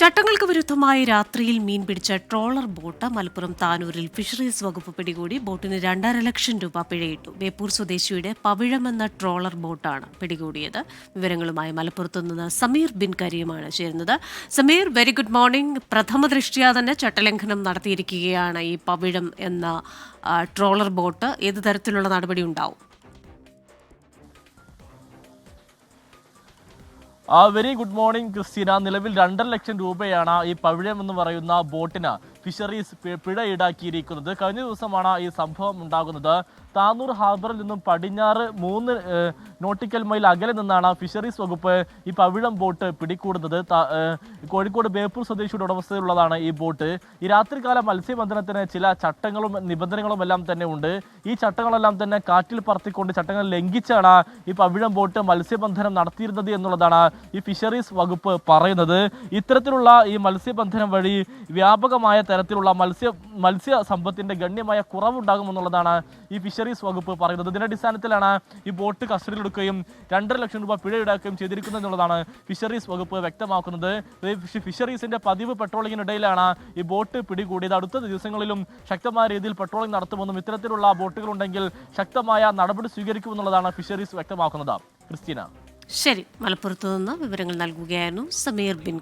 ചട്ടങ്ങൾക്ക് വിരുദ്ധമായി രാത്രിയിൽ മീൻ പിടിച്ച ട്രോളർ ബോട്ട് മലപ്പുറം താനൂരിൽ ഫിഷറീസ് വകുപ്പ് പിടികൂടി. ബോട്ടിന് രണ്ടര ലക്ഷം രൂപ പിഴയിട്ടു. ബേപ്പൂർ സ്വദേശിയുടെ പവിഴമെന്ന ട്രോളർ ബോട്ടാണ് പിടികൂടിയത്. വിവരങ്ങളുമായി മലപ്പുറത്തു നിന്ന് സമീർ ബിൻ കരീമാണ് ചേരുന്നത്. സമീർ വെരി ഗുഡ് മോർണിംഗ് പ്രഥമ ദൃഷ്ടിയാ തന്നെ ചട്ടലംഘനം നടത്തിയിരിക്കുകയാണ് ഈ പവിഴം എന്ന ട്രോളർ ബോട്ട്. ഏത് തരത്തിലുള്ള നടപടി ഉണ്ടാവും? Very good morning Christina. നിലവിൽ രണ്ടര ലക്ഷം രൂപയാണ് ഈ പവിഴം എന്ന് പറയുന്ന ബോട്ടിന് ഫിഷറീസ് പിഴ ഈടാക്കിയിരിക്കുന്നത് കഴിഞ്ഞ ദിവസമാണ് ഈ സംഭവം ഉണ്ടാകുന്നത്. താനൂർ ഹാർബറിൽ നിന്നും പടിഞ്ഞാറ് മൂന്ന് നോട്ടിക്കൽ മൈൽ അകലെ നിന്നാണ് ഫിഷറീസ് വകുപ്പ് ഈ പവിഴം ബോട്ട് പിടികൂടുന്നത്. കോഴിക്കോട് ബേപ്പൂർ സ്വദേശിയുടെ ഉടമസ്ഥയിലുള്ളതാണ് ഈ ബോട്ട്. ഈ രാത്രികാല മത്സ്യബന്ധനത്തിന് ചില ചട്ടങ്ങളും നിബന്ധനകളും എല്ലാം തന്നെ ഉണ്ട്. ഈ ചട്ടങ്ങളെല്ലാം തന്നെ കാറ്റിൽ പറത്തിക്കൊണ്ട് ചട്ടങ്ങൾ ലംഘിച്ചാണ് ഈ പവിഴം ബോട്ട് മത്സ്യബന്ധനം നടത്തിയിരുന്നത് എന്നുള്ളതാണ് ഈ ഫിഷറീസ് വകുപ്പ് പറയുന്നത്. ഇത്തരത്തിലുള്ള ഈ മത്സ്യബന്ധനം വഴി വ്യാപകമായ തരത്തിലുള്ള മത്സ്യ മത്സ്യ സമ്പത്തിന്റെ ഗണ്യമായ കുറവുണ്ടാകുമെന്നുള്ളതാണ് ഈ ഫിഷറീസ് വകുപ്പ് പറയുന്നത്. ഇതിന്റെ അടിസ്ഥാനത്തിലാണ് ഈ ബോട്ട് കസ്റ്റഡിയിലെടുക്കുകയും രണ്ടര ലക്ഷം രൂപ പിഴ ഈടാക്കുകയും ചെയ്തിരിക്കുന്നത് എന്നുള്ളതാണ് ഫിഷറീസ് വകുപ്പ് വ്യക്തമാക്കുന്നത്. ഈ ഫിഷ- ഫിഷറീസിന്റെ പതിവ് പെട്രോളിങ്ങിനിടയിലാണ് ഈ ബോട്ട് പിടികൂടിയത്. അടുത്ത ദിവസങ്ങളിലും ശക്തമായ രീതിയിൽ പെട്രോളിംഗ് നടത്തുമെന്നും ഇത്തരത്തിലുള്ള ബോട്ടുകൾ ഉണ്ടെങ്കിൽ ശക്തമായ നടപടി സ്വീകരിക്കുമെന്നുള്ളതാണ് ഫിഷറീസ് വ്യക്തമാക്കുന്നത്. ക്രിസ്റ്റീന. ശരി. മലപ്പുറത്തു നിന്ന് വിവരങ്ങൾ നൽകുകയായിരുന്നു സമീർ ബിൻ